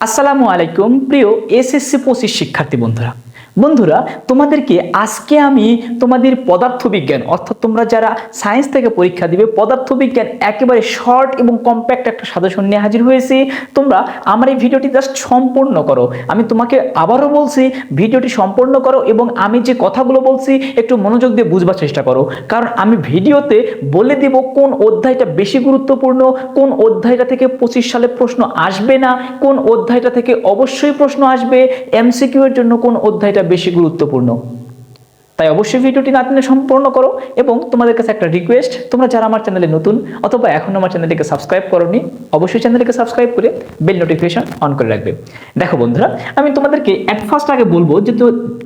আসসালামু আলাইকুম প্রিয় এসএসসি পঁচিশ শিক্ষার্থী বন্ধুরা। বন্ধুরা, তোমাদেরকে আজকে আমি তোমাদের পদার্থবিজ্ঞান, অর্থাৎ তোমরা যারা সায়েন্স থেকে পরীক্ষা দিবে, পদার্থবিজ্ঞান একেবারে শর্ট এবং কম্প্যাক্ট একটা সাজেশন নিয়ে হাজির হয়েছি। তোমরা আমার এই ভিডিওটি জাস্ট সম্পূর্ণ করো। আমি তোমাকে আবারও বলছি, ভিডিওটি সম্পূর্ণ করো এবং আমি যে কথাগুলো বলছি, একটু মনোযোগ দিয়ে বুঝবার চেষ্টা করো। কারণ আমি ভিডিওতে বলে দেব কোন অধ্যায়টা বেশি গুরুত্বপূর্ণ, কোন অধ্যায়টা থেকে পঁচিশ সালে প্রশ্ন আসবে না, কোন অধ্যায়টা থেকে অবশ্যই প্রশ্ন আসবে, এমসিকিউ এর জন্য কোন অধ্যায়টা বেশি গুরুত্বপূর্ণ। তাই অবশ্যই ভিডিওটি না টেনে সম্পূর্ণ করো এবং তোমাদের কাছে একটা রিকোয়েস্ট তোমরা যারা আমার চ্যানেলে নতুন অথবা এখন আমার চ্যানেলটিকে সাবস্ক্রাইব করোনি, অবশ্যই চ্যানেলটিকে সাবস্ক্রাইব করে বেল নোটিফিকেশন অন করে রাখবে। দেখো বন্ধুরা, আমি তোমাদেরকে অ্যাট ফার্স্ট আগে বলব যে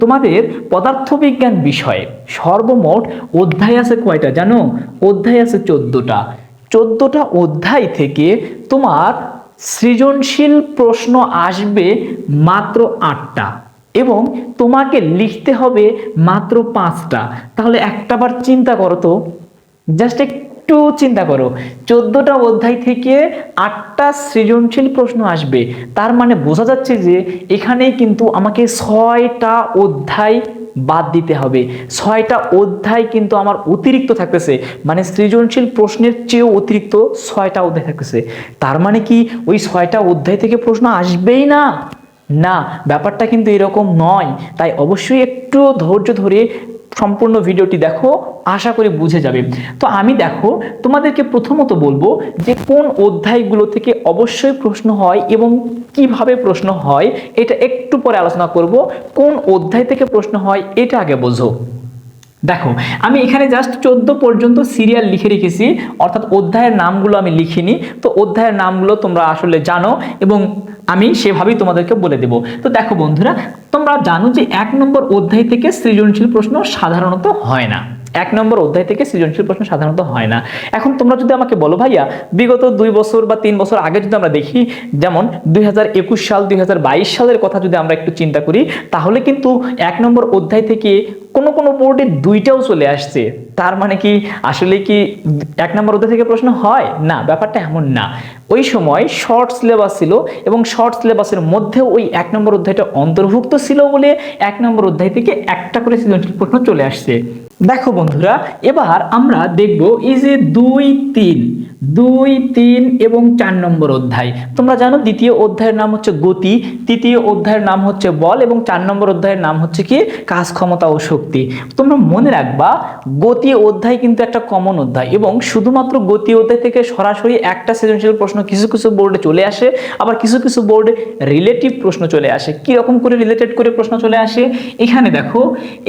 তোমাদের পদার্থবিজ্ঞান বিষয়ে সর্বমোট অধ্যায় আছে কয়টা জানো? অধ্যায় আছে চোদ্দোটা। চোদ্দোটা অধ্যায় থেকে তোমার সৃজনশীল প্রশ্ন আসবে মাত্র আটটা। এবং তোমাকে লিখতে হবে মাত্র পাঁচটা। তাহলে একটা বার চিন্তা করো তো। জাস্ট একটু চিন্তা করো। চোদ্দটা অধ্যায় থেকে আটটা সৃজনশীল প্রশ্ন আসবে। তার মানে বোঝা যাচ্ছে যে এখানে কিন্তু আমাকে ছয়টা অধ্যায় বাদ দিতে হবে। ছয়টা অধ্যায় কিন্তু আমার অতিরিক্ত থাকতেছে। মানে সৃজনশীল প্রশ্নের চেয়েও অতিরিক্ত ছয়টা অধ্যায় থাকতেছে। তার মানে কি ওই ছয়টা অধ্যায় থেকে প্রশ্ন আসবেই না? না, ব্যাপারটা কিন্তু এরকম নয়। তাই অবশ্যই একটু ধৈর্য ধরে সম্পূর্ণ ভিডিওটি দেখো, আশা করি বুঝে যাবে। তো আমি দেখো, তোমাদেরকে প্রথমত বলব যে কোন অধ্যায়গুলো থেকে অবশ্যই প্রশ্ন হয় এবং কীভাবে প্রশ্ন হয়, এটা একটু পরে আলোচনা করব। কোন অধ্যায় থেকে প্রশ্ন হয়, এটা আগে বোঝো। দেখো, আমি এখানে জাস্ট চোদ্দ পর্যন্ত সিরিয়াল লিখে রেখেছি, অর্থাৎ অধ্যায়ের নামগুলো আমি লিখিনি। তো অধ্যায়ের নামগুলো তোমরা আসলে জানো এবং আমি সেভাবেই তোমাদেরকে বলে দেব। তো দেখো বন্ধুরা, তোমরা জানো যে এক নম্বর অধ্যায় থেকে সৃজনশীল প্রশ্ন সাধারণত হয় না। এক নম্বর অধ্যায় থেকে সৃজনশীল প্রশ্ন সাধারণত হয় না। এখন তোমরা যদি আমাকে বলো, ভাইয়া, বিগত দুই বছর বা তিন বছর আগে যদি আমরা দেখি, যেমন দুই হাজার একুশ সাল, দুই হাজার বাইশ সালের কথা যদি আমরা একটু চিন্তা করি, তাহলে কিন্তু এক নম্বর অধ্যায় থেকে কোনো কোনো বোর্ডে দুইটাও চলে আসছে। তার মানে কি, আসলে কি এক নম্বর অধ্যায় থেকে প্রশ্ন হয়? না, ব্যাপারটা এমন না। ওই সময় শর্ট সিলেবাস ছিল এবং শর্ট সিলেবাসের মধ্যেও ওই এক নম্বর অধ্যায়টা অন্তর্ভুক্ত ছিল বলে এক নম্বর অধ্যায় থেকে একটা করে সৃজনশীল প্রশ্ন চলে আসছে। দেখো বন্ধুরা, এবার আমরা দেখব এই যে দুই তিন দুই তিন এবং চার নম্বর অধ্যায়। তোমরা জানো দ্বিতীয় অধ্যায়ের নাম হচ্ছে গতি, তৃতীয় অধ্যায়ের নাম হচ্ছে বল এবং চার নম্বর অধ্যায়ের নাম হচ্ছে কি? কাজ ক্ষমতা ও শক্তি। তোমরা মনে রাখবা, গতি অধ্যায় কিন্তু একটা কমন অধ্যায় এবং শুধুমাত্র গতি অধ্যায় থেকে সরাসরি একটা সৃজনশীল প্রশ্ন কিছু কিছু বোর্ডে চলে আসে, আবার কিছু কিছু বোর্ডে রিলেটিভ প্রশ্ন চলে আসে। কি রকম করে রিলেটেড করে প্রশ্ন চলে আসে? এখানে দেখো,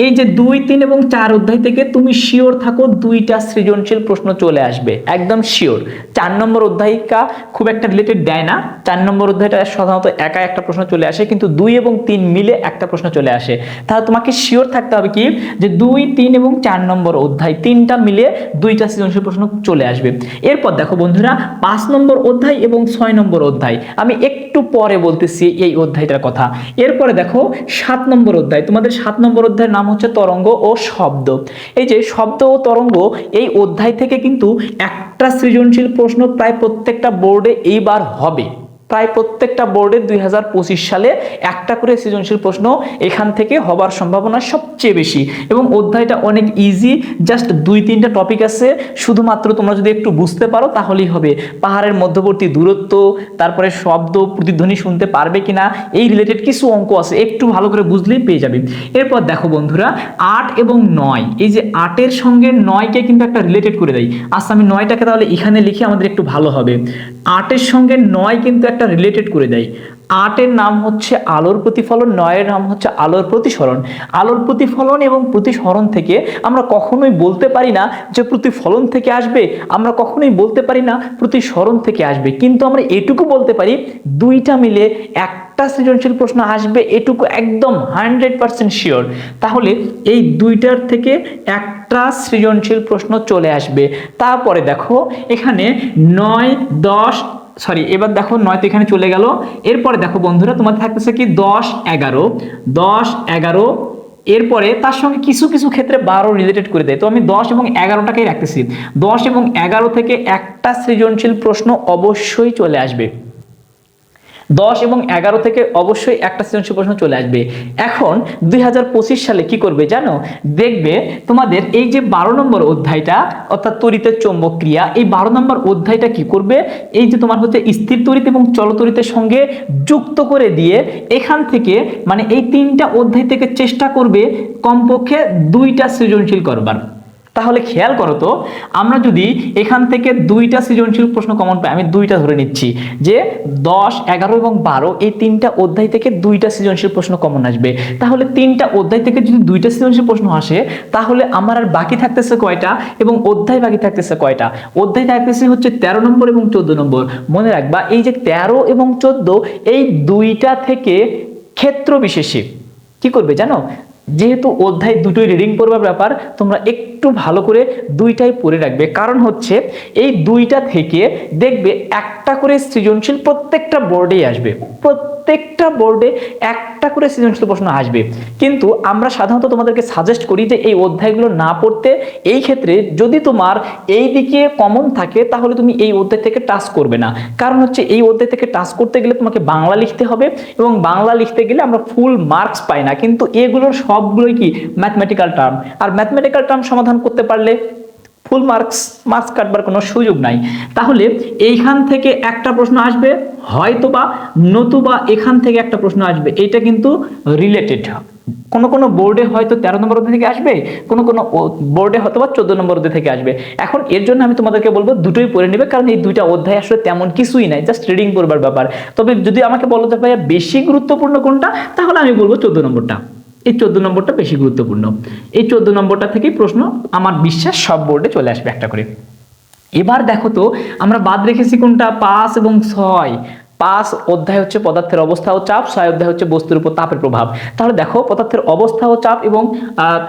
এই যে দুই, তিন এবং চার অধ্যায় থেকে তুমি শিওর থাকো দুইটা সৃজনশীল প্রশ্ন চলে আসবে। একদম শিওর। চার নম্বর অধ্যায়িকা খুব একটা রিলেটেড দেয় না। চার নম্বর অধ্যায়টা সাধারণত একা একটা প্রশ্ন চলে আসে, কিন্তু দুই এবং তিন মিলে একটা প্রশ্ন চলে আসে। তাহলে তোমাকে শিওর থাকতে হবে কি? যে দুই, তিন এবং চার নম্বর অধ্যায় তিনটা মিলে দুইটা সৃজনশীল প্রশ্ন চলে আসবে। এরপর দেখো বন্ধুরা, পাঁচ নম্বর অধ্যায় এবং ছয় নম্বর অধ্যায়। আমি একটু পরে বলতেছি এই অধ্যায়টার কথা। এরপরে দেখো, সাত নম্বর অধ্যায়। তোমাদের সাত নম্বর অধ্যায়ের নাম হচ্ছে তরঙ্গ ও শব্দ। এই যে শব্দ ও তরঙ্গ এই অধ্যায় থেকে কিন্তু একটা সৃজনশীল প্রশ্ন প্রায় প্রত্যেকটা বোর্ডে এইবার হবে। প্রায় প্রত্যেকটা বোর্ডে দুই হাজার পঁচিশ সালে একটা করে সৃজনশীল প্রশ্ন এখান থেকে হবার সম্ভাবনা সবচেয়ে বেশি। এবং অধ্যায়টা অনেক ইজি জাস্ট দুই তিনটা টপিক আছে, শুধুমাত্র তোমরা যদি একটু বুঝতে পারো তাহলেই হবে। পাহাড়ের মধ্যবর্তী দূরত্ব, তারপরে শব্দ প্রতিধ্বনি শুনতে পারবে কিনা, এই রিলেটেড কিছু অঙ্ক আছে, একটু ভালো করে বুঝলেই পেয়ে যাবে। এরপর দেখো বন্ধুরা, আট এবং নয়, এই যে আটের সঙ্গে নয়কে কিন্তু একটা রিলেটেড করে দেয়। আচ্ছা আমি নয়টাকে তাহলে এখানে লিখে, আমাদের একটু ভালো হবে। আটের সঙ্গে নয় কিন্তু একটা রিলেটেড করে দেয়। আটের নাম হচ্ছে আলোর প্রতিফলন, নয়ের নাম হচ্ছে আলোর প্রতিসরণ। আলোর প্রতিফলন এবং প্রতিসরণ থেকে আমরা কখনোই বলতে পারি না যে প্রতিফলন থেকে আসবে, আমরা কখনোই বলতে পারি না প্রতিসরণ থেকে আসবে। কিন্তু আমরা এটুকু বলতে পারি, দুইটা মিলে একটা সৃজনশীল প্রশ্ন আসবে, এটুকু একদম হান্ড্রেড পার্সেন্ট শিওর। তাহলে এই দুইটার থেকে একটা সৃজনশীল প্রশ্ন চলে আসবে। তারপরে দেখো, এখানে নয়, দশ সরি এবার দেখো নয় তো এখানে চলে গেল। এরপরে দেখো বন্ধুরা, তোমাদের থাকতেছে কি দশ, এগারো। দশ, এগারো, এরপরে তার সঙ্গে কিছু কিছু ক্ষেত্রে বারো রিলেটেড করে দেয়। তো আমি দশ এবং এগারোটাকেই রাখতেছি। দশ এবং এগারো থেকে একটা সৃজনশীল প্রশ্ন অবশ্যই চলে আসবে। দশ এবং এগারো থেকে অবশ্যই একটা সৃজনশীল প্রশ্ন চলে আসবে। এখন দুই হাজার পঁচিশ সালে কি করবে জানো? দেখবে তোমাদের এই যে বারো নম্বর অধ্যায়টা, অর্থাৎ তরিতের চৌম্বক ক্রিয়া, এই বারো নম্বর অধ্যায়টা কি করবে? এই যে তোমার হচ্ছে স্থির তরিত এবং চলতরিতের সঙ্গে যুক্ত করে দিয়ে এখান থেকে মানে এই তিনটা অধ্যায় থেকে চেষ্টা করবে কমপক্ষে দুইটা সৃজনশীল করবার। তাহলে খেয়াল করো তো, আমরা যদি এখান থেকে দুইটা সৃজনশীল প্রশ্ন কমন পাই, আমি দুইটা ধরে নিচ্ছি, যে দশ, এগারো এবং বারো, এই তিনটা অধ্যায় থেকে দুইটা সৃজনশীল প্রশ্ন কমন আসবে। তাহলে তিনটা অধ্যায় থেকে যদি দুইটা সৃজনশীল প্রশ্ন আসে, তাহলে আমার আর বাকি থাকতেছে কয়টা এবং অধ্যায় বাকি থাকতেছে কয়টা? অধ্যায় থাকতেছে হচ্ছে তেরো নম্বর এবং চোদ্দ নম্বর। মনে রাখবা, এই যে তেরো এবং চোদ্দ, এই দুইটা থেকে ক্ষেত্র বিশেষে কি করবে জানো? যেহেতু অধ্যায় দুটোই রিডিং পড়বার ব্যাপার, তোমরা একটু ভালো করে দুইটাই পড়ে রাখবে। কারণ হচ্ছে, এই দুইটা থেকে দেখবে একটা করে সৃজনশীল প্রত্যেকটা বোর্ডেই আসবে। প্রত্যেকটা বোর্ডে একটা করে সৃজনশীল প্রশ্ন আসবে। কিন্তু আমরা সাধারণত তোমাদেরকে সাজেস্ট করি যে এই অধ্যায়গুলো না পড়তে, এই ক্ষেত্রে যদি তোমার এই দিকে কমন থাকে, তাহলে তুমি এই অধ্যায় থেকে টাচ করবে না। কারণ হচ্ছে, এই অধ্যায় থেকে টাচ করতে গেলে তোমাকে বাংলা লিখতে হবে এবং বাংলা লিখতে গেলে আমরা ফুল মার্কস পাই না। কিন্তু এগুলোর সবগুলোই কি ম্যাথমেটিক্যাল টার্ম আর ম্যাথমেটিক্যাল টার্ম সমাধান করতে পারলে ফুল মার্কস মার্কস কাটবার কোনো সুযোগ নাই। তাহলে এইখান থেকে একটা প্রশ্ন আসবে, হয়তো বা নতুবা এখান থেকে একটা প্রশ্ন আসবে। এটা কিন্তু রিলেটেড কোনো কোনো বোর্ডে হয়তো তেরো নম্বর অধ্যায় থেকে আসবে, কোনো কোনো বোর্ডে হয়তো বা চোদ্দ নম্বর অধ্যায় থেকে আসবে। এখন এর জন্য আমি তোমাদেরকে বলব, দুটোই পড়ে নেবে, কারণ এই দুইটা অধ্যায় আসলে তেমন কিছুই নাই জাস্ট রিডিং করবার ব্যাপার। তবে যদি আমাকে বলো যে ভাইয়া বেশি গুরুত্বপূর্ণ কোনটা, তাহলে আমি বলব চোদ্দ নম্বরটা। এই চোদ্দ নম্বরটা বেশি গুরুত্বপূর্ণ। এই চোদ্দ নম্বরটা থেকেই প্রশ্ন, আমার বিশ্বাস সব বোর্ডে চলে আসবে একটা করে। এবার দেখো তো, আমরা বাদ রেখেছি কোনটা? পাঁচ এবং ছয়। পাঁচ অধ্যায় হচ্ছে পদার্থের অবস্থা ও চাপ, ছয় অধ্যায় হচ্ছে বস্তুর উপর তাপের প্রভাব। তাহলে দেখো, পদার্থের অবস্থা ও চাপ এবং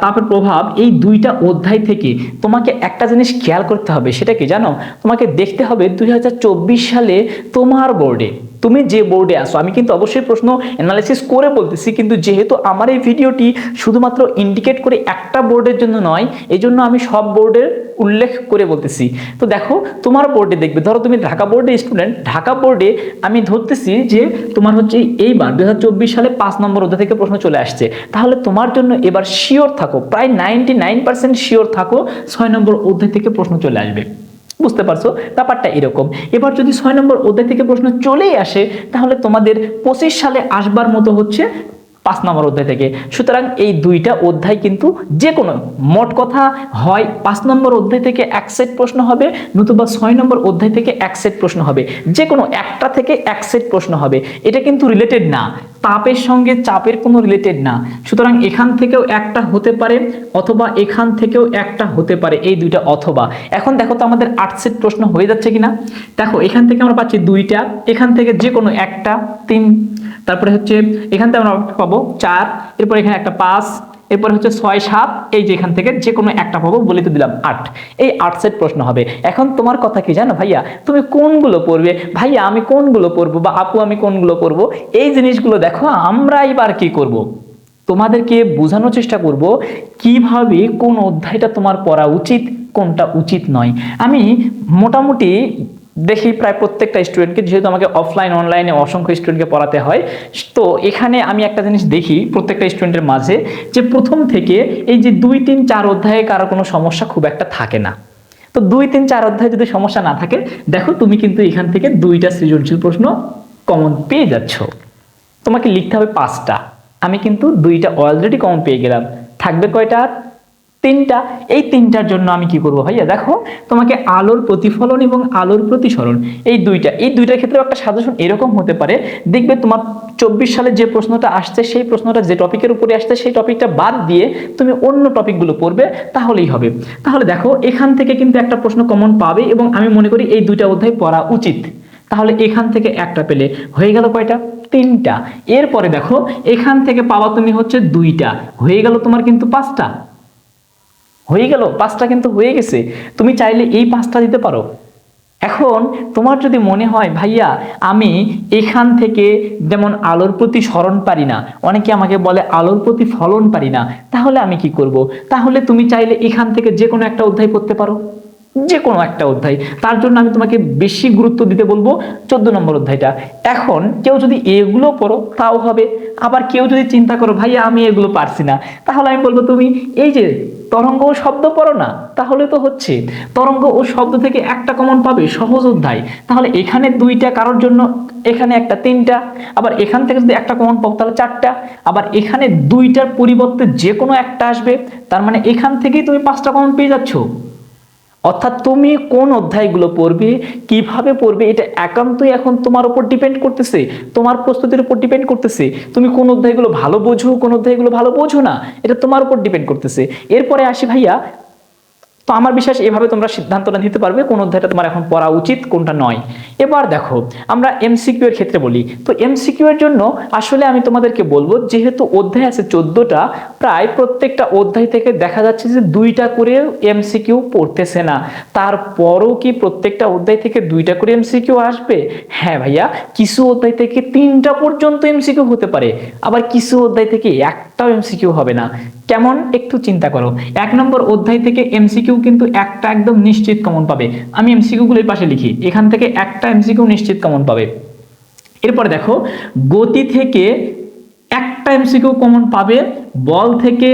তাপের প্রভাব এই দুইটা অধ্যায় থেকে তোমাকে একটা জিনিস খেয়াল করতে হবে, সেটা কি জানো? তোমাকে দেখতে হবে দুই হাজার চব্বিশ সালে তোমার বোর্ডে তুমি যে বোর্ডে আসো আমি কিন্তু অবশ্যই প্রশ্ন অ্যানালাইসিস করে বলতেছি, কিন্তু যেহেতু আমার এই ভিডিওটি শুধুমাত্র ইন্ডিকেট করে একটা বোর্ডের জন্য নয় এই জন্য আমি সব বোর্ডের উল্লেখ করে বলতেছি। তো দেখো, তোমার বোর্ডে দেখবে, ধরো তুমি ঢাকা বোর্ডে স্টুডেন্ট ঢাকা বোর্ডে আমি ধরতেছি যে তোমার হচ্ছে এইবার দু হাজার চব্বিশ সালে পাঁচ নম্বর অধ্যায় থেকে প্রশ্ন চলে আসছে। তাহলে তোমার জন্য এবার শিওর থাকো, প্রায় নাইনটি নাইন পার্সেন্ট শিওর থাকো, ছয় নম্বর অধ্যায় থেকে প্রশ্ন চলে আসবে। বুঝতে পারছ? ব্যাপারটা এরকম। এবার যদি ছয় নম্বর অধ্যায় থেকে প্রশ্ন চলেই আসে, তাহলে তোমাদের পঁচিশ সালে আসবার মতো হচ্ছে পাঁচ নম্বর অধ্যায় থেকে। সুতরাং এই দুইটা অধ্যায় কিন্তু যে কোনো মোট কথা হয় পাঁচ নম্বর অধ্যায় থেকে এক সেট প্রশ্ন হবে, নতুবা ছয় নম্বর অধ্যায় থেকে এক সেট প্রশ্ন হবে। যে কোনো একটা থেকে এক সেট প্রশ্ন হবে। এটা কিন্তু রিলেটেড না। তাপের সঙ্গে চাপের কোনো রিলেটেড না। সুতরাং এখান থেকেও একটা হতে পারে, অথবা এখান থেকেও একটা হতে পারে এই দুইটা অথবা। এখন দেখো তো আমাদের আট সেট প্রশ্ন হয়ে যাচ্ছে কিনা। দেখো, এখান থেকে আমরা পাচ্ছি দুইটা, এখান থেকে যে কোনো একটা, তিন তারপরে হচ্ছে এখান থেকে আমরা পাবো চার, এরপর এখানে একটা পাঁচ, এরপর হচ্ছে ছয়, সাত, এই যে এখান থেকে যে কোনো একটা পাবো বলে তো দিলাম আট। এই আট সেট প্রশ্ন হবে। এখন তোমার কথা কি জানো ভাইয়া? তুমি কোনগুলো পড়বে? ভাইয়া, আমি কোনগুলো পড়ব বা আপু, আমি কোনগুলো পড়ব? এই জিনিসগুলো দেখো, আমরা এবার কি করব। তোমাদেরকে বোঝানোর চেষ্টা করব কীভাবে কোন অধ্যায়টা তোমার পড়া উচিত, কোনটা উচিত নয়। আমি মোটামুটি দেখি প্রায় প্রত্যেকটা স্টুডেন্টকে যেহেতু আমাকে অফলাইন অনলাইনে অসংখ্য স্টুডেন্টকে পড়াতে হয়, তো এখানে আমি একটা জিনিস দেখি প্রত্যেকটা স্টুডেন্টের মাঝে, যে প্রথম থেকে এই যে দুই, তিন, চার অধ্যায়ে কারও কোনো সমস্যা খুব একটা থাকে না। তো দুই, তিন, চার অধ্যায়ে যদি সমস্যা না থাকে, দেখো তুমি কিন্তু এখান থেকে দুইটা সৃজনশীল প্রশ্ন কমন পেয়ে যাচ্ছ। তোমাকে লিখতে হবে পাঁচটা। আমি কিন্তু দুইটা অলরেডি কমন পেয়ে গেলাম। থাকবে কয়টা? তিনটা, এই তিনটার জন্য আমি কি করব ভাইয়া? দেখো, তোমাকে আলোর প্রতিফলন এবং আলোর প্রতিসরণ, এই দুইটা, এই দুইটার ক্ষেত্রে একটা সাজেশন এরকম হতে পারে। দেখবে তোমার চব্বিশ সালে যে প্রশ্নটা আসছে, সেই প্রশ্নটা যে টপিকের উপরে আসছে, সেই টপিকটা বাদ দিয়ে তুমি অন্য টপিকগুলো পড়বে, তাহলেই হবে। তাহলে দেখো, এখান থেকে কিন্তু একটা প্রশ্ন কমন পাবে এবং আমি মনে করি এই দুইটা অধ্যায় পড়া উচিত। তাহলে এখান থেকে একটা পেলে হয়ে গেল কয়টা? তিনটা। এরপরে দেখো, এখান থেকে পাওয়া তুমি হচ্ছে দুইটা। হয়ে গেল তোমার কিন্তু পাঁচটা। হয়ে গেল, পাঁচটা কিন্তু হয়ে গেছে। তুমি চাইলে এই পাঁচটা দিতে পারো। এখন তোমার যদি মনে হয়, ভাইয়া, আমি এখান থেকে যেমন আলোর প্রতি স্মরণ পারি না, অনেকে আমাকে বলে আলোর প্রতি ফলন পারি না, তাহলে আমি কি করব? তাহলে তুমি চাইলে এখান থেকে যে কোনো একটা অধ্যায় করতে পারো। যে কোনো একটা অধ্যায়। তার জন্য আমি তোমাকে বেশি গুরুত্ব দিতে বলব চোদ্দ নম্বর অধ্যায়টা। এখন কেউ যদি এগুলো পড়ো, তাও হবে। আবার কেউ যদি চিন্তা করো, ভাইয়া, আমি এগুলো পারছি না। তাহলে আমি বলব, তুমি এই যে তরঙ্গ ও শব্দ পড়ো না, তাহলে তো হচ্ছে। তরঙ্গ ও শব্দ থেকে একটা কমন পাবে, সহজ অধ্যায়। তাহলে এখানে দুইটা কারোর জন্য, এখানে একটা তিনটা, আবার এখান থেকে যদি একটা কমন পাও, তাহলে চারটা। আবার এখানে দুইটার পরিবর্তে যে কোনো একটা আসবে। তার মানে এখান থেকেই তুমি পাঁচটা কমন পেয়ে যাচ্ছ। অর্থাৎ তুমি কোন অধ্যায়গুলো পড়বে, কীভাবে পড়বে, এটা একান্তই এখন তোমার উপর ডিপেন্ড করতেছে, তোমার প্রস্তুতির উপর ডিপেন্ড করতেছে। তুমি কোন অধ্যায়গুলো ভালো বোঝো, কোন অধ্যায়গুলো ভালো বোঝো না, এটা তোমার উপর ডিপেন্ড করতেছে। এরপরে আসি ভাইয়া, তো আমার বিশ্বাস এভাবে তোমরা সিদ্ধান্তটা নিতে পারবে কোন অধ্যায়টা তোমার এখন পড়া উচিত, কোনটা নয়। এবার দেখো, আমরা এমসিকিউ এর ক্ষেত্রে বলি। তো এমসিকিউ এর জন্য আসলে আমি তোমাদেরকে বলব, যেহেতু অধ্যায় আছে চোদ্দটা, প্রায় প্রত্যেকটা অধ্যায় থেকে দেখা যাচ্ছে যে দুইটা করে এমসিকিউ পড়তেছে না। তারপরও কি প্রত্যেকটা অধ্যায় থেকে দুইটা করে এমসিকিউ আসবে? হ্যাঁ ভাইয়া, কিছু অধ্যায় থেকে তিনটা পর্যন্ত এমসিকিউ হতে পারে, আবার কিছু অধ্যায় থেকে একটাও এমসিকিউ হবে না। কেমন? একটু চিন্তা করো। এক নম্বর অধ্যায় থেকে এমসিকিউ কিন্তু একটা একদম নিশ্চিত কমন পাবে। আমি এমসিকিউ গুলোর পাশে লিখি। এখান থেকে একটা এমসিকিউ নিশ্চিত কমন পাবে। এরপরে দেখো, গতি থেকে একটা এমসিকিউ কমন পাবে, বল থেকে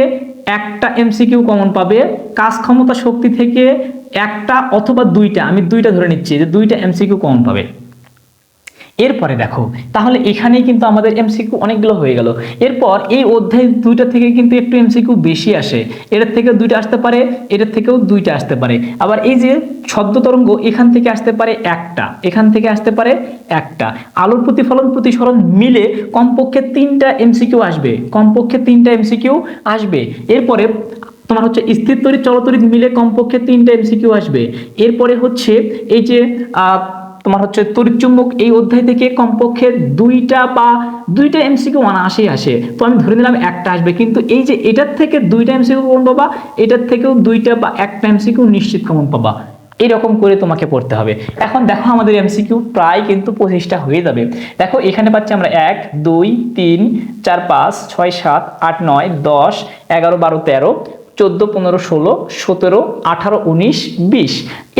একটা এমসিকিউ কমন পাবে, কাজ ক্ষমতা শক্তি থেকে একটা অথবা দুইটা, আমি দুইটা ধরে নিচ্ছি, যে দুইটা এমসিকিউ কমন পাবে। এরপরে দেখো, তাহলে এখানেই কিন্তু আমাদের এমসিকিউ অনেকগুলো হয়ে গেল। এরপর এই অধ্যায় দুইটা থেকে কিন্তু একটু এমসিকিউ বেশি আসে। এটার থেকে দুইটা আসতে পারে এটার থেকেও দুইটা আসতে পারে। আবার এই যে শব্দ তরঙ্গ এখান থেকে আসতে পারে একটা, এখান থেকে আসতে পারে একটা। আলোর প্রতিফলন প্রতিসরণ মিলে কমপক্ষে তিনটা এমসিকিউ আসবে, কমপক্ষে তিনটা এমসিকিউ আসবে। এরপরে তোমার হচ্ছে স্থির তড়িৎ, চলতড়িৎ মিলে কমপক্ষে তিনটা এমসিকিউ আসবে। এরপরে হচ্ছে এই যে তোমার হচ্ছে তড়িৎচুম্বক এই অধ্যায় থেকে কমপক্ষে দুইটা বা দুইটা এমসিকিউ অনায়াসেই আসে। তো আমি ধরে নিলাম একটা আসবে, কিন্তু এই যে এটার থেকে দুইটা এমসিকিউ কমন পাবা, এটার থেকেও দুইটা বা একটা এমসিকিউ নিশ্চিত কমন পাবা। এরকম করে তোমাকে পড়তে হবে। এখন দেখো আমাদের এমসিকিউ প্রায় কিন্তু পঁচিশটা হয়ে যাবে। দেখো এখানে পাচ্ছি আমরা এক, দুই, তিন, চার, পাঁচ, ছয়, সাত, আট, নয়, দশ, এগারো, বারো, তেরো চোদ্দ, পনেরো, ষোলো, সতেরো, আঠারো, উনিশ, বিশ।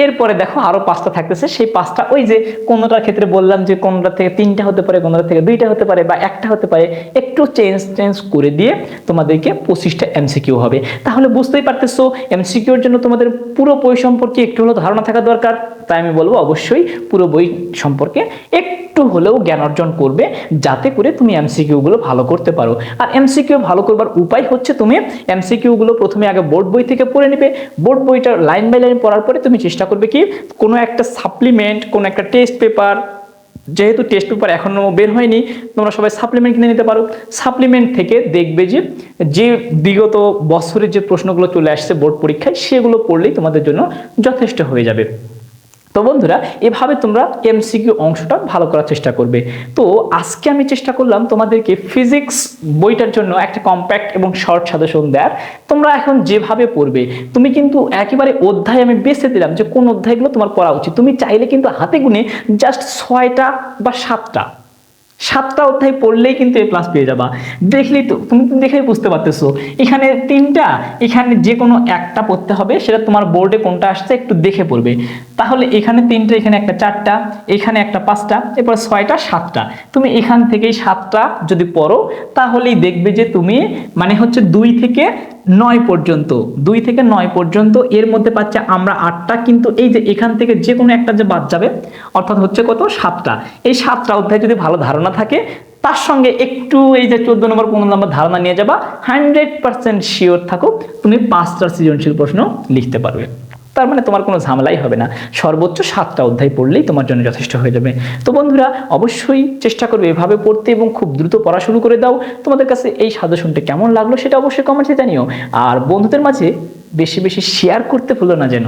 এরপরে দেখো আরও পাঁচটা থাকতেছে। সেই পাঁচটা ওই যে কোনোটার ক্ষেত্রে বললাম যে কোনোটা থেকে তিনটা হতে পারে কোনোটা থেকে দুইটা হতে পারে বা একটা হতে পারে, একটু চেঞ্জ চেঞ্জ করে দিয়ে তোমাদেরকে পঁচিশটা এমসিকিউ হবে। তাহলে বুঝতেই পারতেছো এমসিকিউর জন্য তোমাদের পুরো বই সম্পর্কে একটু হলেও ধারণা থাকা দরকার। তাই আমি বলব অবশ্যই পুরো বই সম্পর্কে একটু হলেও জ্ঞান অর্জন করবে, যাতে করে তুমি এমসিকিউ গুলো ভালো করতে পারো। আর এমসিকিউ ভালো করবার উপায় হচ্ছে তুমি এমসিকিউ গুলো প্রথমে আগে বোর্ড বই থেকে পড়ে নেবে। বোর্ড বইটা লাইন বাই লাইন পড়ার পরে তুমি চেষ্টা করবে কি, কোনো একটা সাপ্লিমেন্ট কোনো একটা টেস্ট পেপার যেহেতু টেস্ট পেপার এখনও বের হয়নি, তোমরা সবাই সাপ্লিমেন্ট কিনে নিতে পারো। সাপ্লিমেন্ট থেকে দেখবে যে যে বিগত বছরের যে প্রশ্নগুলো চলে আসছে বোর্ড পরীক্ষায়, সেগুলো পড়লেই তোমাদের জন্য যথেষ্ট হয়ে যাবে। তো বন্ধুরা, এভাবে তোমরা এমসিকিউ অংশটা ভালো করার চেষ্টা করবে। তো আজকে আমি চেষ্টা করলাম তোমাদেরকে ফিজিক্স বইটার জন্য একটা কম্প্যাক্ট এবং শর্ট সাজেশন দেওয়ার তোমরা এখন যেভাবে পড়বে, তুমি কিন্তু একেবারে অধ্যায় আমি বেছে দিলাম যে কোন অধ্যায়গুলো তোমার পড়া উচিত। তুমি চাইলে কিন্তু হাতে গুনে জাস্ট ছয়টা বা সাতটা সাতটা অধ্যায় পড়লেই কিন্তু এ প্লাস পেয়ে যাবা। দেখলেই তো, তুমি দেখেই বুঝতে পারতেছো। এখানে তিনটা, এখানে যে কোনো একটা পড়তে হবে, সেটা তোমার বোর্ডে কোনটা আসছে একটু দেখে পড়বে। তাহলে এখানে তিনটা, এখানে একটা চারটা, এখানে একটা পাঁচটা, এরপর ছয়টা, সাতটা। তুমি এখান থেকেই সাতটা যদি পড়ো, তাহলেই দেখবে যে তুমি মানে হচ্ছে দুই থেকে নয় পর্যন্ত, দুই থেকে নয় পর্যন্ত এর মধ্যে পাচ্ছে আমরা আটটা, কিন্তু এই যে এখান থেকে যে কোনো একটা যে বাদ যাবে, অর্থাৎ হচ্ছে কত? সাতটা। এই সাতটা অধ্যায় যদি ভালো ধারণা থাকে, তার সঙ্গে একটু এই যে চোদ্দ নম্বর পনেরো নম্বর ধারণা নিয়ে যাবা হান্ড্রেড পার্সেন্ট শিওর থাকো তুমি পাঁচটা সৃজনশীল প্রশ্ন লিখতে পারবে। তার মানে তোমার কোনো ঝামেলাই হবে না। সর্বোচ্চ সাতটা অধ্যায় পড়লেই তোমার জন্য যথেষ্ট হয়ে যাবে। তো বন্ধুরা, অবশ্যই চেষ্টা করবে এভাবে পড়তে এবং খুব দ্রুত পড়া শুরু করে দাও। তোমাদের কাছে এই সাজেশনটা কেমন লাগল সেটা অবশ্যই কমেন্টে জানিও। আর বন্ধুদের মাঝে বেশি বেশি শেয়ার করতে ভুলো না যেন।